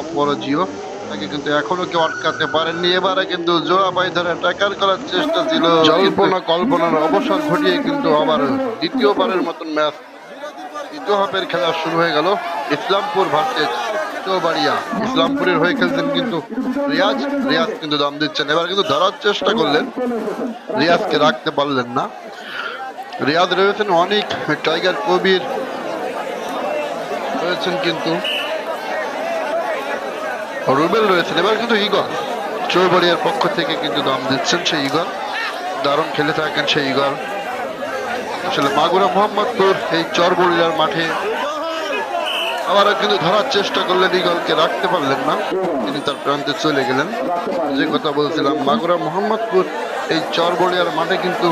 অপরাজীয় তাকে কিন্তু এখনও কেউ আটকাতে পারেননি। এবারে কিন্তু জোড়া পাই ধরে ট্যাকার করার চেষ্টা ছিল। জল্পনা কল্পনার অবসর ঘটিয়ে কিন্তু আবার দ্বিতীয়বারের মতন ম্যাচ। দ্বিতীয় হাফের খেলা শুরু হয়ে গেল। ইসলামপুর ভার্সেস চৌবাড়িয়া ইসলামপুরের হয়ে খেলছেন কিন্তু রিয়াজ। রিয়াজ কিন্তু দম দিচ্ছেন। এবার কিন্তু ধরার চেষ্টা করলেন। রিয়াজকে রাখতে পারলেন না। রিয়াজ রয়েছেন অনেক। টাইগার কবির রয়েছেন কিন্তু রুবেল রয়েছেন। এবার কিন্তু ইগল চৌবাড়িয়ার পক্ষ থেকে কিন্তু দম দিচ্ছেন সেই ইগল দারুণ খেলে থাকেন সেই ইগল আসলে মাগুরা মোহাম্মদপুর এই চরবড়িয়ার মাঠে আবারও কিন্তু ধরার চেষ্টা করলেন ইগলকে রাখতে পারলেন না। তিনি তার প্রান্তে চলে গেলেন। যে কথা বলছিলাম, মাগুরা মোহাম্মদপুর এই চরবড়িয়ার মাঠে কিন্তু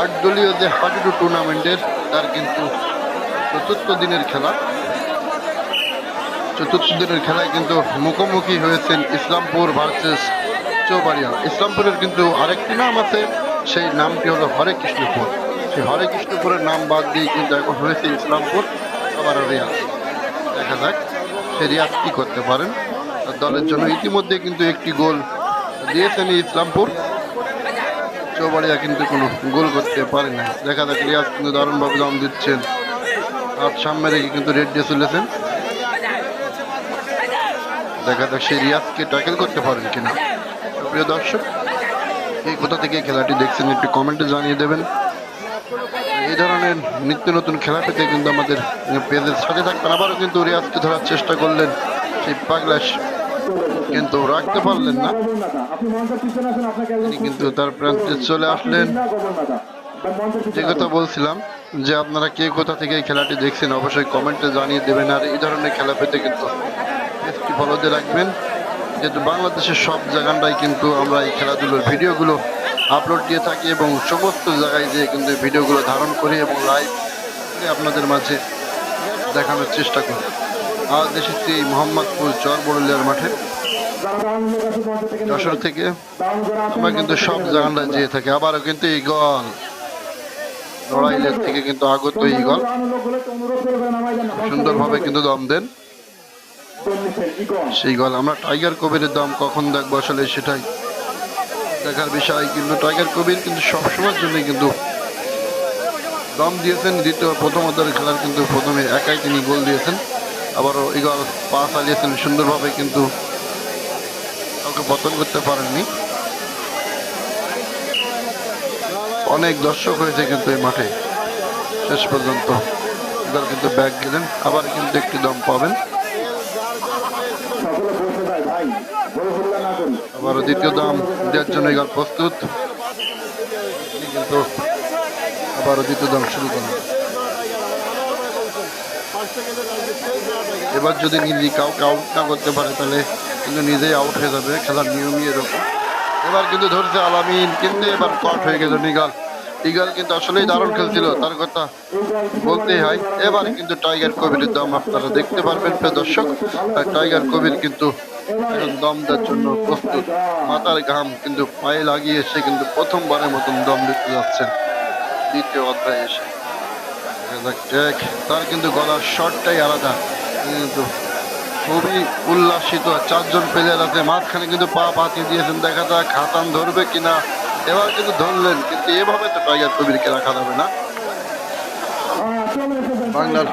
আট দলীয় যে হাডুডু টুর্নামেন্টের, তার কিন্তু চতুর্থ দিনের খেলা। চতুর্থ দিনের খেলায় কিন্তু মুখোমুখি হয়েছেন ইসলামপুর ভার্সেস চৌবাড়িয়া। ইসলামপুরের কিন্তু আরেকটি নাম আছে, সেই নামটি হলো হরে কৃষ্ণপুর। সেই হরে কৃষ্ণপুরের নাম বাদ দিয়ে কিন্তু এখন হয়েছে ইসলামপুর, আবার রিয়াজ দেখা যাক, সে রিয়াজ কী করতে পারেন। দলের জন্য ইতিমধ্যে কিন্তু একটি গোল দিয়েছেন ইসলামপুর। চৌবাড়িয়া কিন্তু কোনো গোল করতে পারে না দেখা যাক রিয়াজ কিন্তু দারুণভাবে দাম দিচ্ছেন। আর সামনে রেখে কিন্তু রেড দিয়ে চলেছেন। দেখা যাক সেই রিয়াজকে ট্যাকেল করতে পারেন কিনা। প্রিয় দর্শক, এই কোথা থেকে খেলাটি দেখছেন একটু কমেন্টে জানিয়ে দেবেন। এই ধরনের নিত্য নতুন খেলা পেতে কিন্তু আমাদের পেজের সাথে থাকবেন। আবারও কিন্তু রিয়াজকে ধরার চেষ্টা করলেন সেই পাগলাস কিন্তু রাখতে পারলেন না। কিন্তু তার প্রান্তে চলে আসলেন। যে কথা বলছিলাম যে আপনারা কে কোথা থেকে খেলাটি দেখছেন, অবশ্যই কমেন্টে জানিয়ে দেবেন। আর এই ধরনের খেলা পেতে কিন্তু পেজটি ফলো দিয়ে রাখবেন। যেহেতু বাংলাদেশের সব জায়গাটায় কিন্তু আমরা এই খেলাধুলোর ভিডিওগুলো আপলোড দিয়ে থাকি এবং সমস্ত জায়গায় যেয়ে কিন্তু ভিডিওগুলো ধারণ করি এবং লাইভ আপনাদের মাঝে দেখানোর চেষ্টা করি। আজ এসেছি মোহাম্মদপুর চর মাঠে। যশোর থেকে আমরা কিন্তু সব জায়গাটায় যেয়ে থাকি। আবারও কিন্তু এই গল লড়াইলের থেকে কিন্তু আগত এই গল সুন্দরভাবে কিন্তু দম দেন। সেই গল। আমরা টাইগার কবিরের দাম কখন দেখব আসলে সেটাই দেখার বিষয়, কিন্তু টাইগার কবির কিন্তু সবসময়ের জন্য কিন্তু দম দিয়েছেন, দ্বিতীয় প্রথম অর্ধের খেলার কিন্তু প্রথমে একাই তিনি গোল দিয়েছেন। আবারও ইগল পা চালিয়েছেন সুন্দরভাবে কিন্তু কাউকে পতন করতে পারেননি। অনেক দর্শক হয়েছে কিন্তু এই মাঠে। শেষ পর্যন্ত ইগল কিন্তু ব্যাগ গেলেন, আবার কিন্তু একটি দম পাবেন। আবারও দ্বিতীয় দাম দেওয়ার জন্য এগার প্রস্তুত। কিন্তু আবারও দ্বিতীয় দাম শুরু করেন এবার যদি নিজে কাউকে আউট না করতে পারে, তাহলে কিন্তু নিজেই আউট হয়ে যাবে খেলার নিয়মই এরকম। এবার কিন্তু ধরছে আলামিন, কিন্তু এবার কট হয়ে গেল নিগাল। ইগাল কিন্তু আসলেই দারুণ খেলছিল, তার কথা বলতেই হয়। এবারে কিন্তু টাইগার কবিরের দম আপনারা দেখতে পারবেন, প্রিয় দর্শক। টাইগার কবির কিন্তু এখন দম দেওয়ার জন্য প্রস্তুত। মাথার ঘাম কিন্তু পায়ে লাগিয়ে এসে কিন্তু প্রথমবারের মতন দম দিতে যাচ্ছেন। দ্বিতীয় অধ্যায়ে এসে। তার কিন্তু গলার শটটাই আলাদা। কিন্তু খুবই উল্লাসিত, চারজন প্লেয়ার আছে, মাঝখানে কিন্তু পা পাতিয়ে দিয়েছেন। দেখা যাক, হাতান ধরবে কিনা। এবার কিন্তু ধরলেন, কিন্তু এভাবে তো টাইগার কবিরকে রাখা যাবে না। বাংলার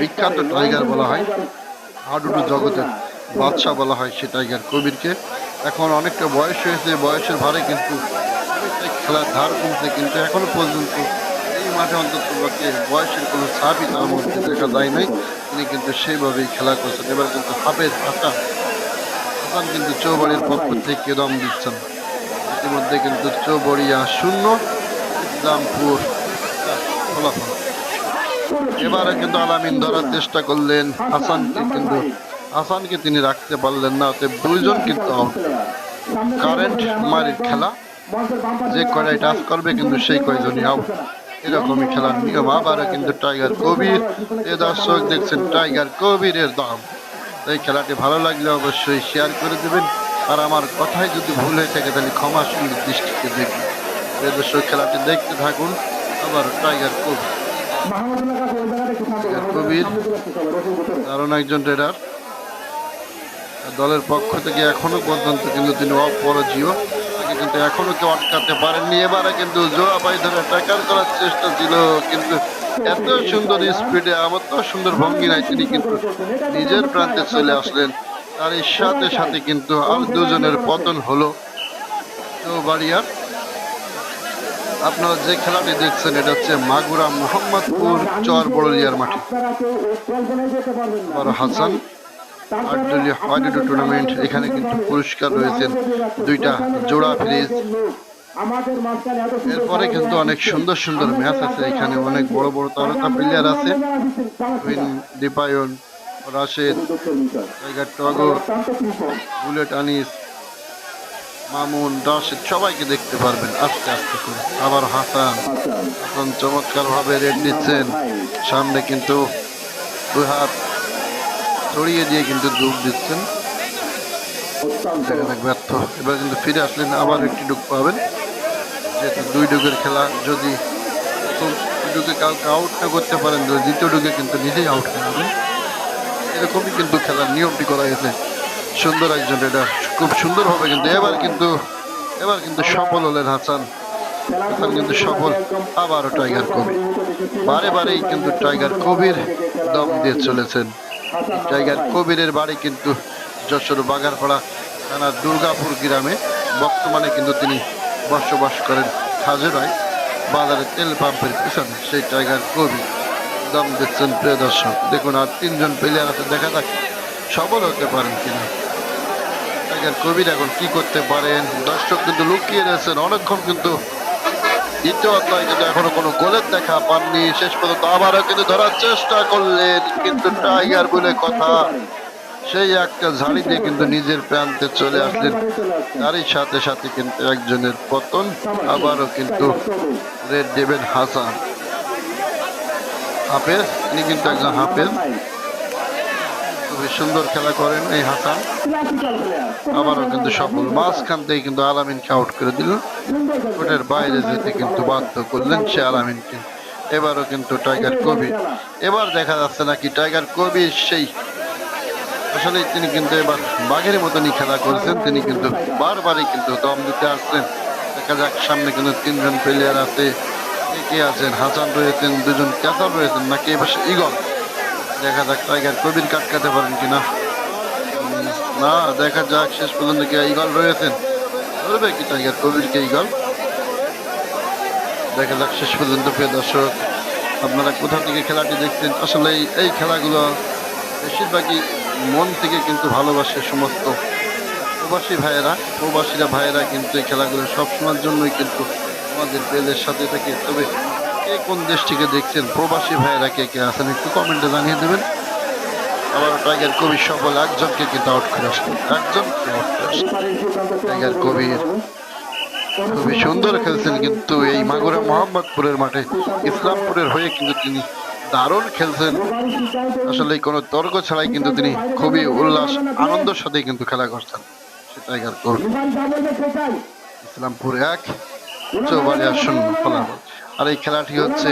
বিখ্যাত টাইগার বলা হয়, হাডুডু জগতের বাদশাহ বলা হয় সে টাইগার কবিরকে। এখন অনেকটা বয়স হয়েছে, বয়সের ভারে কিন্তু খেলার ধার কমছে, কিন্তু এখনও পর্যন্ত এই মাঠে অন্তত বয়সের কোনো ছাপই তার মধ্যে দেখা যায় নাই। তিনি কিন্তু সেইভাবেই খেলা করছেন। এবার কিন্তু হাফের হাসান হাসান কিন্তু চৌবাড়ির পক্ষ থেকে দম দিচ্ছেন। ইতিমধ্যে কিন্তু চৌবড়িয়া শূন্য, ইসলামপুর ফলাফল। এবারে কিন্তু আলামিন ধরার চেষ্টা করলেন হাসানকে, কিন্তু হাসানকে তিনি রাখতে পারলেন না, অতএব দুইজন কিন্তু কারেন্ট মারির খেলা, যে কয়টাই টাচ করবে কিন্তু সেই কয়জনই আউট এরকমই খেলার নিয়ম। আবারও কিন্তু টাইগার কবির এ দর্শক দেখছেন টাইগার কবিরের দাম। এই খেলাটি ভালো লাগলে অবশ্যই শেয়ার করে দেবেন। আর আমার কথাই যদি ভুল হয়ে থাকে, তাহলে ক্ষমা সুন্দর দৃষ্টিতে দেখবেন। এই দর্শক, খেলাটি দেখতে থাকুন। আবার টাইগার একটু কবির দারুণ একজন ট্রেডার দলের পক্ষ থেকে এখনও পর্যন্ত কিন্তু তিনি অপরাজীয়। তাকে কিন্তু এখনও কেউ আটকাতে পারেননি। এবারে কিন্তু জোড়া পাই ধরে ট্যাকার করার চেষ্টা ছিল, কিন্তু এত সুন্দর স্পিডে আমার তো সুন্দর ভঙ্গি নাই তিনি কিন্তু নিজের প্রান্তে চলে আসলেন। তার সাথে সাথে কিন্তু আর দুজনের পতন হলো। বাড়িয়ার, আপনারা যে খেলাটি দেখছেন, এটা হচ্ছে মাগুরা মোহাম্মদপুর চর বড়লিয়ার মাঠে। হাসান আটদলীয় টুর্নামেন্ট এখানে কিন্তু পুরস্কার রয়েছেন দুইটা জোড়া ফ্রিজ এরপরে কিন্তু অনেক সুন্দর সুন্দর ম্যাচ আছে, এখানে অনেক বড় বড় তারকা প্লেয়ার আছে দীপায়ন রাশেদ টাইগার টগর, বুলেট আনিস, মামুন, রাশেদ, সবাইকে দেখতে পারবেন আস্তে আস্তে করে। আবার হাসান হাসান চমৎকার ভাবে রেড নিচ্ছেন। সামনে কিন্তু দুই হাত ছড়িয়ে দিয়ে কিন্তু ডুব দিচ্ছেন। ব্যর্থ। এবার কিন্তু ফিরে আসলেন, আবার একটি ডুব পাবেন। যেহেতু দুই ডুগের খেলা, যদি ডুগে কাউকে আউট না করতে পারেন, দ্বিতীয় ডুগে কিন্তু নিজেই আউট হয়ে যাবেন। এরকমই কিন্তু খেলার নিয়মটি করা হয়েছে। সুন্দর একজন এটা, খুব সুন্দরভাবে কিন্তু, এবার কিন্তু এবার কিন্তু সফল হলেন হাসান। হাসান কিন্তু সফল আবারও টাইগার কবির বারে বারেই কিন্তু টাইগার কবির দম দিয়ে চলেছেন। টাইগার কবিরের বাড়ি কিন্তু যশোর বাগারপাড়া থানার দুর্গাপুর গ্রামে। বর্তমানে কিন্তু তিনি বসবাস করেন খাজুরায়। বাজারে তেল পাম্পের পিছনে সেই টাইগার কবির দম দিচ্ছেন, প্রিয় দর্শক। দেখুন, আর তিনজন প্লেয়ার আছে, দেখা যাক সফল হতে পারেন কিনা। টাইগার কবির এখন কি করতে পারেন? দর্শক কিন্তু লুকিয়ে রয়েছেন, অনেকক্ষণ কিন্তু দ্বিতীয় অধ্যায় কিন্তু এখনও কোনো গোলের দেখা পাননি। শেষ পর্যন্ত আবারও কিন্তু ধরার চেষ্টা করলেন, কিন্তু টাইগার বলে কথা, সেই একটা ঝাড়ি দিয়ে কিন্তু নিজের প্রান্তে চলে আসলেন। তারই সাথে সাথে কিন্তু একজনের পতন, আবারও কিন্তু রেড দেবেন হাসান। হাফেজ, তিনি কিন্তু একজন হাফেজ। খুবই সুন্দর খেলা করেন এই হাসান। আবারও কিন্তু সফল। মাঝখান থেকে কিন্তু আলামিনকে আউট করে দিল। কোর্টের বাইরে যেতে কিন্তু বাধ্য করলেন সে আলামিনকে। এবারও কিন্তু টাইগার কবির এবার দেখা যাচ্ছে নাকি টাইগার কবির সেই আসলে তিনি কিন্তু এবার বাঘের মতনই খেলা করেছেন। তিনি কিন্তু বারবারই কিন্তু দম দিতে আসছেন। দেখা যাক সামনে কিন্তু তিনজন প্লেয়ার আছে। কে কে আছেন? হাসান রয়েছেন, দুজন ক্যাচার রয়েছেন নাকি এবার ইগল? দেখা যাক, টাইগার কবির কাটকাতে পারেন কিনা। না, দেখা যাক, শেষ পর্যন্ত কি ইগল রয়েছেন? ধরবে কি টাইগার কবিরকে ইগল? দেখা যাক, শেষ পর্যন্ত, প্রিয় দর্শক, আপনারা কোথা থেকে খেলাটি দেখছেন? আসলে এই- এই খেলাগুলো বেশিরভাগই মন থেকে কিন্তু ভালোবাসে সমস্ত প্রবাসী ভাইয়েরা। প্রবাসীরা, ভাইয়েরা কিন্তু এই খেলাগুলো সবসময়ের জন্যই কিন্তু আমাদের পেজের সাথে থাকে। তবে কে কোন দেশ থেকে দেখছেন, প্রবাসী ভাইয়েরা কে কে আছেন, একটু কমেন্টে জানিয়ে দেবেন। আবার টাইগার কবির সফল, একজনকে কিন্তু আউট করে আসলেন একজনকে আউট করে টাইগার কবির খুবই সুন্দর খেলছেন কিন্তু এই মাগুরা মোহাম্মদপুরের মাঠে, ইসলামপুরের হয়ে কিন্তু তিনি দারুণ খেলছেন। আসলে কোনো তর্ক ছাড়াই কিন্তু তিনি খুবই উল্লাস, আনন্দের সাথে কিন্তু খেলা করছেন। সে টাইগার কবির ইসলামপুর এক। আর এই খেলাটি হচ্ছে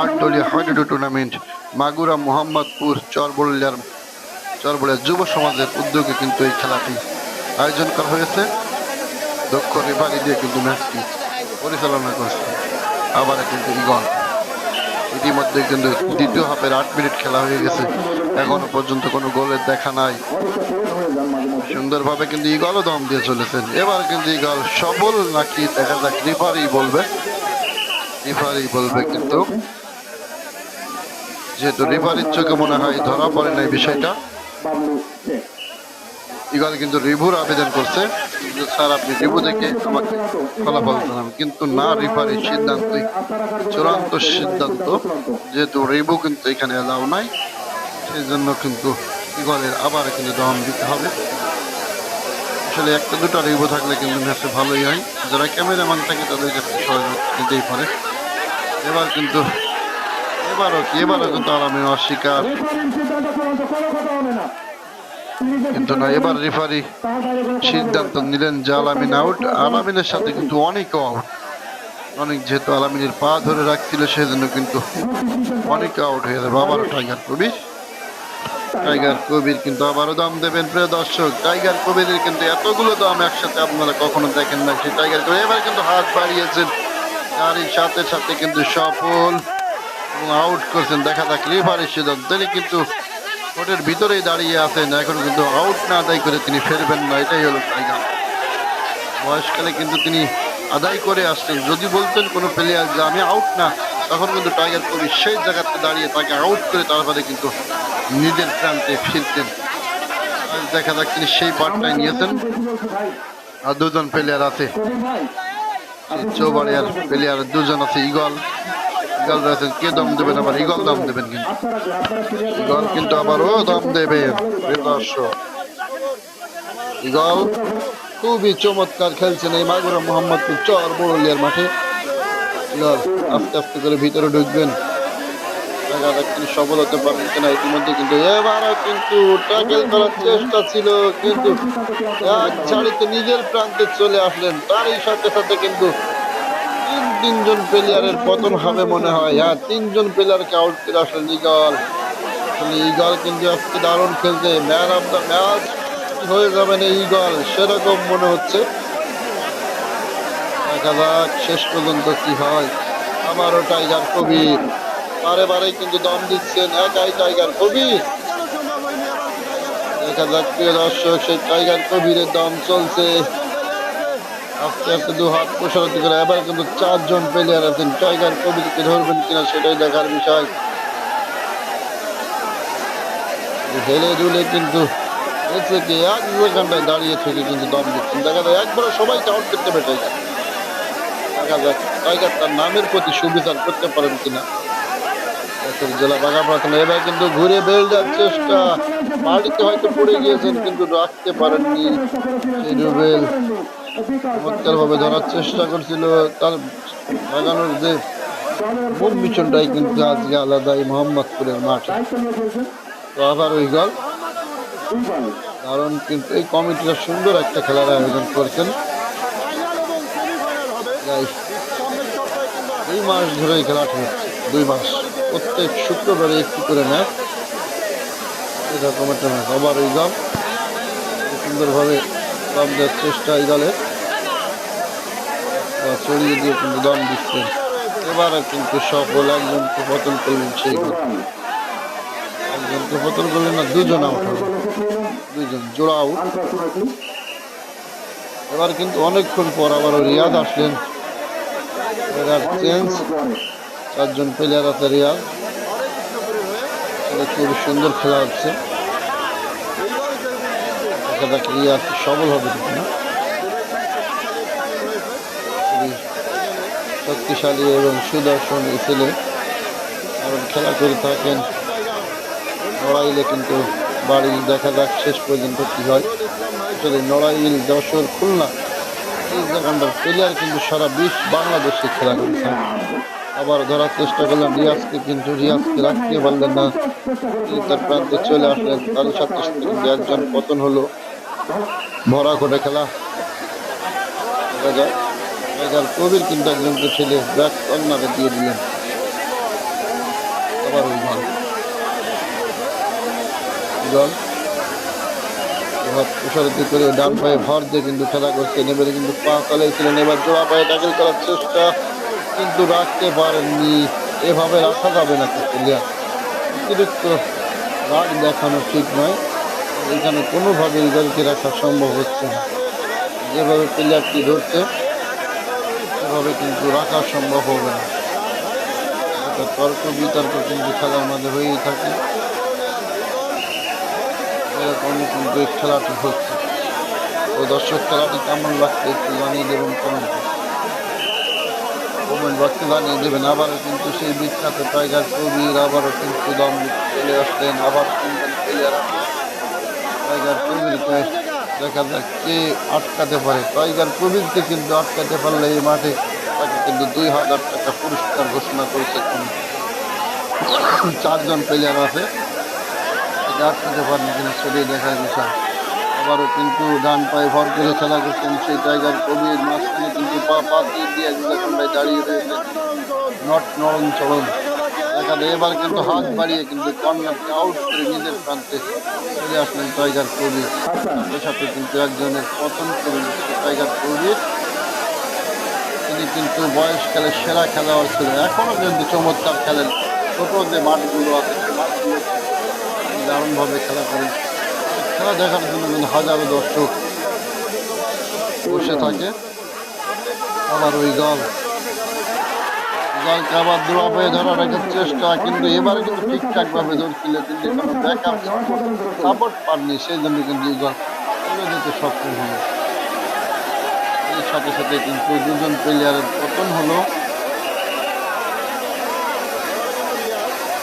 আট দলীয় টুর্নামেন্ট মাগুরা মোহাম্মদপুর চরবলিয়ার চরবলিয়া যুব সমাজের উদ্যোগে কিন্তু এই খেলাটি আয়োজন করা হয়েছে। দক্ষ রেফারি দিয়ে কিন্তু ম্যাচটি পরিচালনা করছে। আবার কিন্তু ইগল ইতিমধ্যে কিন্তু দ্বিতীয় হাফের আট মিনিট খেলা হয়ে গেছে। এখনও পর্যন্ত কোনো গোলের দেখা নাই। সুন্দরভাবে কিন্তু ইগলও দম দিয়ে চলেছেন। এবার কিন্তু ইগল সফল নাকি দেখা যাক রিফারি বলবে। রিফারি বলবে কিন্তু যেহেতু রিফারির চোখে মনে হয় ধরা পড়ে না এই বিষয়টা। ইগল কিন্তু রিভুর আবেদন করছে। স্যার, আপনি রিভু দেখে আমাকে ফলাফল জানান। কিন্তু না রিফারির সিদ্ধান্তই চূড়ান্ত সিদ্ধান্ত। যেহেতু রিভু কিন্তু এখানে এলাও নাই সেই জন্য কিন্তু ইগলের আবার কিন্তু দম দিতে হবে। আসলে একটা দুটো রিভু থাকলে কিন্তু ম্যাচে ভালোই হয়। যারা ক্যামেরাম্যান থাকে তাদের কাছে দিতেই পারে। এবার কিন্তু, এবারও কি, এবারও কিন্তু আরামে অস্বীকার। কিন্তু না, এবার রেফারি সিদ্ধান্ত নিলেন যে আলামিন আউট। আলামিনের সাথে কিন্তু অনেক আউট। অনেক যেহেতু আলামিনের পা ধরে রাখছিল, সেজন্য কিন্তু অনেক আউট হয়ে যাবে আবার টাইগার কবির টাইগার কবির কিন্তু আবারও দাম দেবেন, প্রিয় দর্শক। টাইগার কবিরের কিন্তু এতগুলো দাম একসাথে আপনারা কখনো দেখেন না সেই টাইগার কবির এবার কিন্তু হাত বাড়িয়েছেন। আর এই সাথে সাথে কিন্তু সফল এবং আউট করছেন। দেখা যাক রেফারি সিদ্ধান্ত। তিনি কিন্তু কোর্টের ভিতরেই দাঁড়িয়ে আছেন। এখন কিন্তু আউট না আদায় করে তিনি ফেরবেন না। এটাই হলো টাইগার। বয়সকালে কিন্তু তিনি আদায় করে আসছেন। যদি বলতেন কোনো প্লেয়ার যে আমি আউট না তখন কিন্তু টাইগার কবি সেই জায়গাতে দাঁড়িয়ে তাকে আউট করে তারপরে কিন্তু নিজের প্রান্তে ফিরতেন। দেখা যাক তিনি সেই পার্টটাই নিয়েছেন। আর দুজন প্লেয়ার আছে। চৌবাড়িয়ার প্লেয়ার দুজন আছে ইগল ইগল রয়েছেন। কে দম দেবেন আবার? ইগল দম দেবেন কিন্তু। ইগল কিন্তু আবারও দম দেবে। প্রিয় দর্শক ইগল খুবই চমৎকার খেলছেন এই মাগুরা মোহাম্মদপুর চর বড়লিয়ার মাঠে। আস্তে আস্তে করে ভিতরে ঢুকবেন। সফল হতে পারেন কিনা ইতিমধ্যে কিন্তু এবারও কিন্তু ট্যাকেল করার চেষ্টা ছিল, কিন্তু এক ঝাড়িতে নিজের প্রান্তে চলে আসলেন। তারই সাথে সাথে কিন্তু তিন, তিনজন প্লেয়ারের পতন হবে মনে হয়। হ্যাঁ তিনজন প্লেয়ারকে আউট করে আসলেন ইগল ইগল কিন্তু আজকে দারুণ খেলছে। ম্যান অফ দ্য ম্যাচ হয়ে যাবেন এই ইগল সেরকম মনে হচ্ছে। দেখা যাক শেষ পর্যন্ত কি হয়? আবারও টাইগার কবির। বারে বারে কিন্তু দম দিচ্ছেন একাই টাইগার কবির। দেখা যাক, প্রিয় দর্শক, সেই টাইগার কবিরের দম চলছে। আস্তে আস্তে দু হাত প্রসারিত করে, এবার কিন্তু চারজন প্লেয়ার আছেন। টাইগার কবিরকে ধরবেন কিনা সেটাই দেখার বিষয়। হেলে দুলে কিন্তু এক সেকেন্ডায় দাঁড়িয়ে থেকে কিন্তু দম দিচ্ছেন। দেখা যায় একবারে সবাইকে আউট করতে টাইগার। দেখা যাক টাইগার তার নামের প্রতি সুবিচার করতে পারেন কিনা। জেলা বাঘা প্রার্থনা এবার কিন্তু ঘুরে বেলডার চেষ্টা। মাটিতে হয়তো পড়ে গিয়েছেন, কিন্তু রাখতে পারেননি। ধরার চেষ্টা করছিল। তার লাগানোর যে মূল মিশনটাই কিন্তু আজকে আলাদাই মোহাম্মদপুরের মাঠে। তো আবার ওই গল কারণ কিন্তু এই কমিটিটা সুন্দর একটা খেলার আয়োজন করেছেন। দুই মাস ধরে এই খেলাটি হচ্ছে দুই মাস। প্রত্যেক শুক্রবারে একটু করে ম্যাচ এরকম একটা ম্যাচ আবার ওই গল সুন্দরভাবে দম দেওয়ার চেষ্টা এই দলের। আবার চড়িয়ে দিয়ে কিন্তু দাম দিচ্ছেন। এবারে কিন্তু সফল একজনকে পতন করলেন সেই। একজনকে পতন করলেন না, দুজন আউট হবে। দুইজন জোড়া আউট এবার কিন্তু অনেকক্ষণ পর আবারও রিয়াদ আসলেন। এবার চেঞ্জ চারজন প্লেয়ার আছে রিয়াদ এটা খুব সুন্দর খেলা হচ্ছে। রিয়াদ সবল হবে শক্তিশালী এবং সুদর্শন ছেলে। কারণ খেলা করে থাকেন, নড়াইলে কিন্তু বাড়ি দেখা যাক শেষ পর্যন্ত কি হয়। আসলে নড়াইল যশোর খুলনা। প্লেয়ার কিন্তু সারা বিশ্ব বাংলাদেশে খেলা করে থাকে আবার ধরার চেষ্টা করলেন রিয়াজকে, কিন্তু রিয়াজকে রাখতে পারলেন না। তিনি তার প্রান্তে চলে আসলেন। তারই সাথে একজন পতন হলো। ভরা করে খেলা। টাইগার কবির কিন্তু একজনকে ছেলে। ব্যাক কর্নারে দিয়ে দিলেন। আবার ওই বল হাত প্রসারিত করে ডান পায়ে ভর দিয়ে কিন্তু খেলা করছেন এবারে কিন্তু পা চালিয়েছিলেন এবার জোড়া পায়ে ট্যাকেল করার চেষ্টা কিন্তু রাখতে পারেননি। এভাবে রাখা যাবে না প্লেয়ার অতিরিক্ত রাগ দেখানো ঠিক নয়। এখানে কোনোভাবে রিজাল্টকে রাখা সম্ভব হচ্ছে না। যেভাবে প্লেয়ারটি ধরছে, সেভাবে কিন্তু রাখা সম্ভব হবে না। তর্ক বিতর্ক কিন্তু খেলার মধ্যে হয়েই থাকে। কিন্তু এই খেলাটি হচ্ছে। তো দর্শক খেলাটি কেমন লাগছে একটু জানিয়ে দেবেন কমেন্ট কমেন্ট বক্সে জানিয়ে দেবেন, আবারও কিন্তু সেই বিখ্যাত টাইগার কবির আবারও কিন্তু দম চলে আসলেন, আবার তিনজন প্লেয়ার টাইগার কবিরকে দেখা যাক কে আটকাতে পারে। টাইগার কবিরকে কিন্তু আটকাতে পারলে এই মাঠে তাকে কিন্তু দুই হাজার টাকা পুরস্কার ঘোষণা করেছে চারজন প্লেয়ার আছে। আটকাতে পারেন কিনা সেটাই দেখার বিষয়। আবারও কিন্তু ডান পায়ে ভর করে খেলা করছেন সেই জায়গার কবির মাঝখানে কিন্তু পা পা দিয়ে দিয়ে ভাই দাঁড়িয়ে রয়েছে। নট নরম চরম। দেখা যায় এবার কিন্তু হাত বাড়িয়ে কিন্তু কর্নারকে আউট করে নিজের প্রান্তে চলে আসলেন টাইগার কবির সাথে কিন্তু একজনের পতন করে টাইগার কবির তিনি কিন্তু বয়সকালে সেরা খেলোয়াড় ছিলেন। এখনও কিন্তু চমৎকার খেলেন। ছোট যে মাঠগুলো আছে সেই মাঠগুলো দারুণভাবে খেলা করেন। খেলা দেখার জন্য কিন্তু হাজারো দর্শক বসে থাকে। আবার ওই দল, দলকে আবার দোয়া পেয়ে ধরা রাখার চেষ্টা, কিন্তু এবারে কিন্তু ঠিকঠাকভাবে ধরছিল কিন্তু সাপোর্ট পাননি সেই জন্য কিন্তু এই দল যেতে সক্ষম হলো। এর সাথে সাথে কিন্তু দুজন প্লেয়ারের পতন হলো।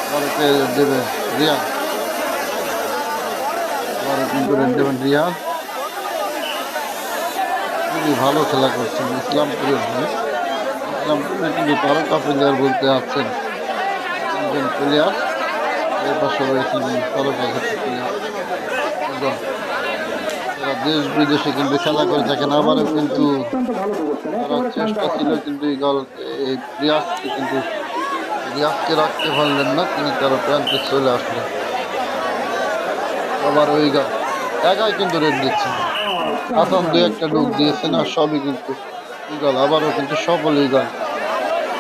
ভারতে দেবে রিয়াদ দেবেন রিয়াদ। খুবই ভালো খেলা করছেন, ইসলামপুরের হয়ে। ইসলামপুরে কিন্তু তারকা প্লেয়ার বলতে আছেন তিনজন প্লেয়ার এর পাশে রয়েছেন তারকা প্লেয়ার দেশ বিদেশে কিন্তু খেলা করে থাকেন, আবারও কিন্তু তারা চেষ্টা ছিল কিন্তু এই রিয়াজকে কিন্তু, রিয়াজকে রাখতে পারলেন না, তিনি তার প্রান্তে চলে আসলেন। আবার ওই গা একাই কিন্তু রেড দিচ্ছে। হাসান দু একটা ডুব দিয়েছে না, সবই কিন্তু ইগল আবারও কিন্তু সফল ইগল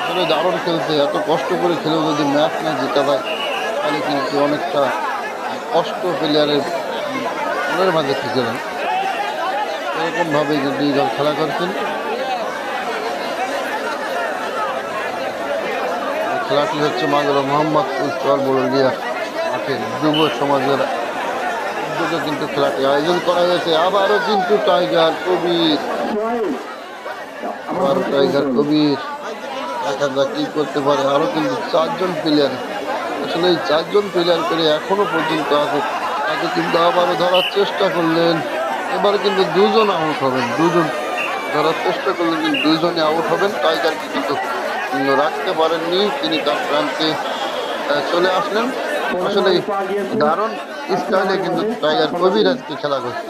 আসলে দারুণ খেলছে, এত কষ্ট করে খেলেও যদি ম্যাচ না জেতা যায় তাহলে কিন্তু অনেকটা কষ্ট প্লেয়ারের মনের মাঝে থেকে যায়। এরকমভাবে কিন্তু ইগল খেলা করছেন। খেলাটি হচ্ছে মাগুরা মোহাম্মদ চর বড়লিয়া মাঠে যুব সমাজের উদ্যোগে কিন্তু খেলাটি আয়োজন করা হয়েছে আবারও কিন্তু টাইগার কবির সোহাইল আবার টাইগার কবির দেখা যাক কি করতে পারে। আরও কিন্তু চারজন প্লেয়ার আসলে এই চারজন প্লেয়ার করে এখনও পর্যন্ত আছে তাকে কিন্তু আবারও ধরার চেষ্টা করলেন। এবার কিন্তু দুজন আউট হবেন। দুজন ধরার চেষ্টা করলেন, কিন্তু দুজনে আউট হবেন। টাইগারকে কিন্তু রাখতে পারেননি। তিনি তার প্রান্তে চলে আসলেন। আসলে দারুণ স্টাইলে কিন্তু টাইগার কবির আজকে খেলা করছে।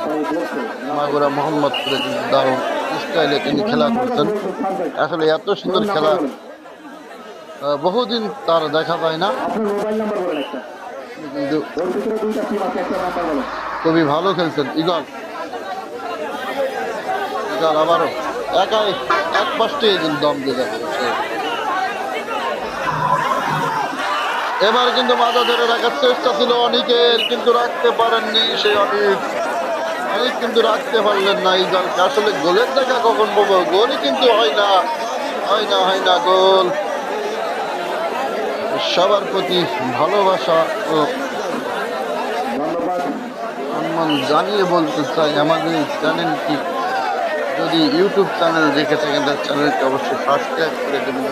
মাগুরা মোহাম্মদপুরে কিন্তু দারুণ স্টাইলে তিনি খেলা করছেন। আসলে এত সুন্দর খেলা বহুদিন তার দেখা যায় না। কিন্তু খুবই ভালো খেলছেন ইগল। ইগল আবারও একাই এক পাশে কিন্তু দম দিয়ে যাবে এবার কিন্তু মাথা ধরে রাখার চেষ্টা ছিল অনেকের কিন্তু রাখতে পারেননি সেই অনেক। অনেক কিন্তু রাখতে পারলেন না এই দলকে আসলে গোলের দেখা কখন পাবো? গোলই কিন্তু হয় না। হয় না হয় না গোল। সবার প্রতি ভালোবাসা ও সম্মান জানিয়ে বলতে চাই। আমাদের চ্যানেলটি যদি ইউটিউব চ্যানেল দেখে থাকেন, তার চ্যানেলটি অবশ্যই সাবস্ক্রাইব করে দেবেন।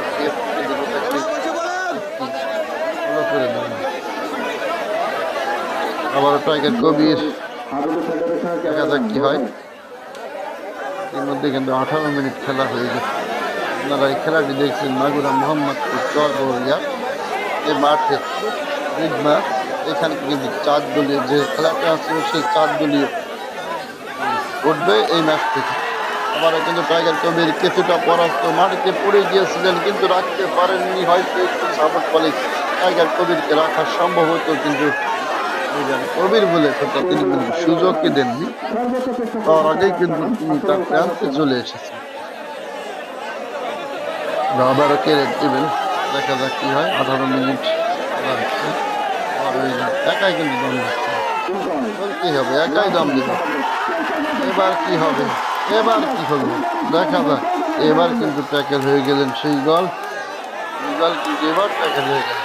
করে দেবেন আবার টাইগার কবির দেখা যাক কি হয়। এর মধ্যে কিন্তু আঠারো মিনিট খেলা হয়ে গেছে। আপনারা এই খেলাটি দেখছেন মাগুরা মোহাম্মদপুর চরবরিয়া এই মাঠে বিগ মাঠ এখানে কিন্তু চার দলীয় যে খেলাটা আছে, সেই চার দলীয় উঠবে এই ম্যাচ থেকে। আবারও কিন্তু টাইগার কবির কিছুটা পরাস্ত মাটিতে পড়ে গিয়েছিলেন, কিন্তু রাখতে পারেননি হয়তো একটু সাপোর্ট ফলে টাইগার কবিরকে রাখা সম্ভব হতো, কিন্তু কবির বলে কথা তিনি কিন্তু সুযোগই দেননি। তার আগেই কিন্তু তিনি তার প্রান্তে চলে এসেছেন। আবারও কেড়ে দেবেন দেখা যাক কি হয়, আঠারো মিনিট ওই একাই কিন্তু দম দিচ্ছে। বলতেই হবে, একাই দম দিবে এবার কি হবে? এবার কি হলো? দেখা যাক। এবার কিন্তু ট্যাকেল হয়ে গেলেন সেই গল গল কিন্তু এবার ট্যাকেল হয়ে গেল।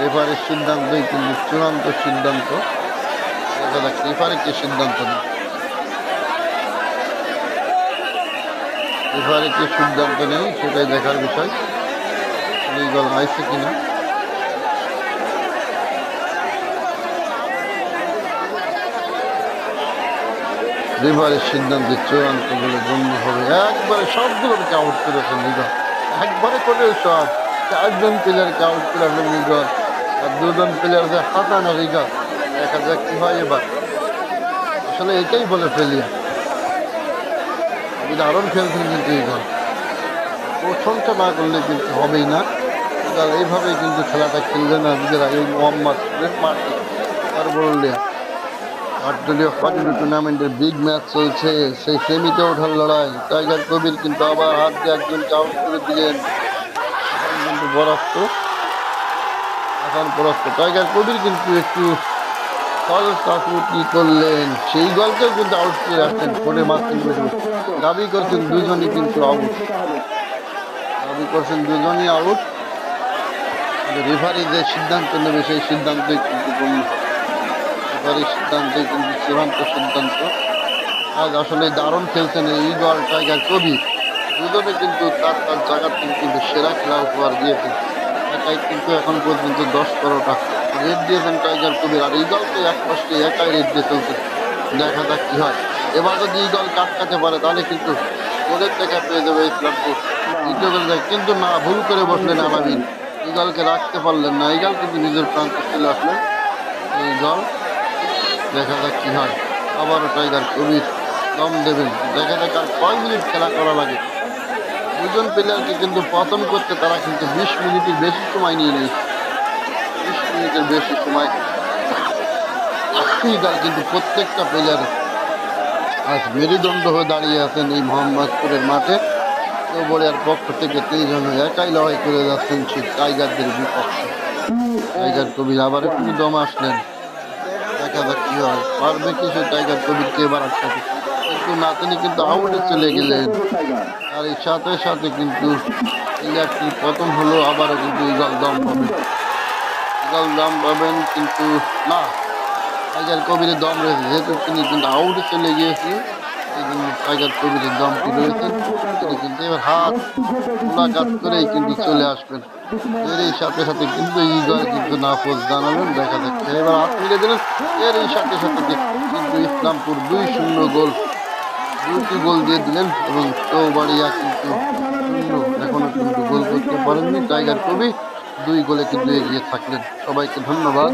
রেফারের সিদ্ধান্তই কিন্তু চূড়ান্ত সিদ্ধান্ত। যাক রেফারে কি সিদ্ধান্ত নেয়? রেফারে কি সিদ্ধান্ত নেই সেটাই দেখার বিষয়। এই গল আইছে কিনা? রেফারের সিদ্ধান্তে চূড়ান্ত বলে গণ্য হবে। একবারে সবগুলোকে আউট করেছেন লিগন একবারে করে সব। চারজন প্লেয়ারকে আউট করে ফেলেন লিগন আর দুজন প্লেয়ারকে হাতানো লিগন দেখা যাক কি হয় এবার। আসলে এটাই বলে ফেলিয়া দারুণ খেলছেন কিন্তু দল। প্রশংসা না করলে কিন্তু হবেই না। এবার এইভাবেই কিন্তু খেলাটা খেলবে না নিজেরা। এই মোহাম্মদ আর বললে আটদলীয় ফাটিলু টুর্নামেন্টের বিগ ম্যাচ চলছে। সেই সেমিতে ওঠার লড়াই। টাইগার কবির কিন্তু আবার হাত দিয়ে একজনকে আউট করে দিলেন। বরাস্ত এখন পরাস্ত টাইগার কবির কিন্তু একটু কি করলেন। সেই গলকেও কিন্তু আউট করে রাখছেন ফোনে মারছেন দাবি করছেন দুজনই কিন্তু আউট দাবি করছেন দুজনই আউট রেফারি যে সিদ্ধান্ত নেবে, সেই সিদ্ধান্তই কিন্তু। রেফারির সিদ্ধান্তই কিন্তু চূড়ান্ত সিদ্ধান্ত। আজ আসলে দারুণ খেলছেন এই ইগল টাইগার কবি দুজনে কিন্তু তার তার জায়গা থেকে কিন্তু সেরা খেলা উপহার দিয়েছেন। একাই কিন্তু এখন পর্যন্ত দশ বারোটা। রেড দিয়েছেন টাইগার কবির, আর ইগলকে এক পাশে একাই রেড দিয়ে চলছে। দেখা যাক কি হয়। এবার যদি ইগল কাটকাতে পারে, তাহলে কিন্তু ওদের টাকা পেয়ে যাবে ইসলামপুর দ্বিতীয় গোল দেয় কিন্তু না, ভুল করে বসলেন আলামিন। ইগলকে রাখতে পারলেন না। ইগল কিন্তু নিজের প্রান্তে চলে আসলেন। এই দল, দেখা যাক কি হয়। আবারও টাইগার কবির দম দেবেন। দেখা যাক আর কয় মিনিট খেলা করা লাগে। দুজন প্লেয়ারকে কিন্তু পতন করতে তারা কিন্তু বিশ মিনিটের বেশি সময় নিয়ে নিয়েছে বিশ মিনিটের বেশি সময়। ইগল কিন্তু প্রত্যেকটা প্লেয়ার আজ মেরুদণ্ড হয়ে দাঁড়িয়ে আছেন এই মোহাম্মদপুরের মাঠে। কেউবলিয়ার পক্ষ থেকে তিনজন একাই লড়াই করে যাচ্ছেন সেই টাইগারদের বিপক্ষে। টাইগার কবির আবার একটু দম আসলেন। দেখা যাক কি হয়। পারবে কি সেই টাইগার কবিরকে এবার আটকাতে? কিন্তু না তিনি কিন্তু আউটে চলে গেলেন। আর এর সাথে সাথে কিন্তু প্লেয়ারটি পতন হলো, আবারও কিন্তু ইগল দম পাবেন। ইগল দম পাবেন কিন্তু না টাইগার কবিরের দম রয়েছে। যেহেতু তিনি কিন্তু আউটে চলে গিয়েছে এই টাইগার কবিরের দমটি রয়েছে। তিনি কিন্তু এবার হাত মোলাকাত করেই কিন্তু চলে আসবেন। এর এই সাথে সাথে কিন্তু ইগল কিন্তু নাফজ জানালেন, দেখা যাচ্ছে এবার হাত মিলে দিলেন। এর এই সাথে সাথে কিন্তু ইসলামপুর দুই শূন্য গোল দুটি গোল দিয়ে দিলেন এবং চৌবাড়িয়া কিন্তু এখনও এখনও কিন্তু গোল করতে পারেননি। টাইগার কবি দুই গোলে কিন্তু এগিয়ে থাকলেন। সবাইকে ধন্যবাদ।